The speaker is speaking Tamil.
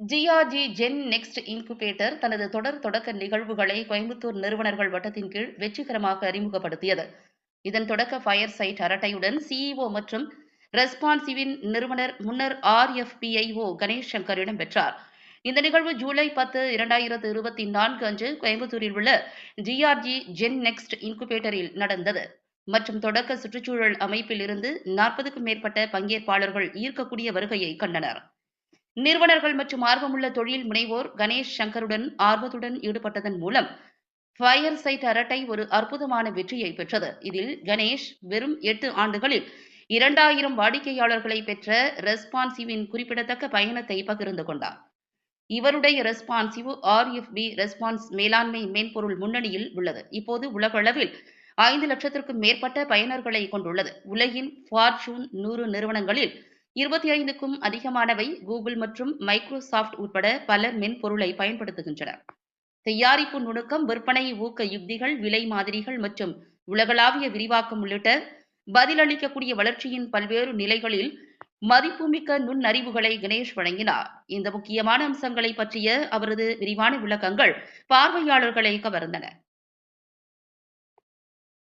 ஜிஆர்ஜி ஜென் நெக்ஸ்ட் இன்குபேட்டர் தனது தொடர் தொடக்க நிகழ்வுகளை கோயம்புத்தூர் நிறுவனர்கள் வட்டத்தின் கீழ் வெற்றிகரமாக அறிமுகப்படுத்தியது. இதன் தொடக்க ஃபயர் சைட் அரட்டையுடன் சிஇஓ மற்றும் ரெஸ்பான்சிவின் நிறுவனர் முன்னர் ஆர்எஃபிஐஓ கணேஷ் சங்கர் இடம்பெற்றார் இந்த நிகழ்வு ஜூலை பத்து இரண்டாயிரத்து இருபத்தி நான்கு அன்று கோயம்புத்தூரில் உள்ள ஜிஆர்ஜி ஜென் நெக்ஸ்ட் இன்குபேட்டரில் நடந்தது. மற்றும் தொடக்க சுற்றுச்சூழல் அமைப்பில் இருந்து நாற்பதுக்கும் மேற்பட்ட பங்கேற்பாளர்கள் ஈர்க்கக்கூடிய வருகையை கண்டனர். நிறுவனர்கள் மற்றும் ஆர்வமுள்ள தொழில் முனைவோர் கணேஷ் சங்கருடன் ஆர்வத்துடன் ஈடுபட்டதன் மூலம் ஃபயர் சைட் அரட்டை ஒரு அற்புதமான வெற்றியை பெற்றது. இதில் கணேஷ் வெறும் எட்டு ஆண்டுகளில் இரண்டாயிரம் வாடிக்கையாளர்களை பெற்ற ரெஸ்பான்சிவின் குறிப்பிடத்தக்க பயணத்தை பகிர்ந்து கொண்டார். இவருடைய ரெஸ்பான்சிவ் ஆர்எஃப்பி ரெஸ்பான்ஸ் மேலாண்மை மென்பொருள் முன்னணியில் உள்ளது. இப்போது உலகளவில் ஐந்து லட்சத்திற்கும் மேற்பட்ட பயனர்களை கொண்டுள்ளது. உலகின் ஃபார்ச்சூன் நூறு நிறுவனங்களில் இருபத்தி ஐந்துக்கும் அதிகமானவை கூகுள் மற்றும் மைக்ரோசாஃப்ட் உட்பட பல மென்பொருளை பயன்படுத்துகின்றன. தயாரிப்பு நுணுக்கம் விற்பனை ஊக்க யுக்திகள் விலை மாதிரிகள் மற்றும் உலகளாவிய விரிவாக்கம் உள்ளிட்ட பதிலளிக்கக்கூடிய வளர்ச்சியின் பல்வேறு நிலைகளில் மதிப்புமிக்க நுண்ணறிவுகளை கணேஷ் வழங்கினார். இந்த முக்கியமான அம்சங்களை பற்றிய அவரது விரிவான விளக்கங்கள் பார்வையாளர்களை கவர்ந்தன.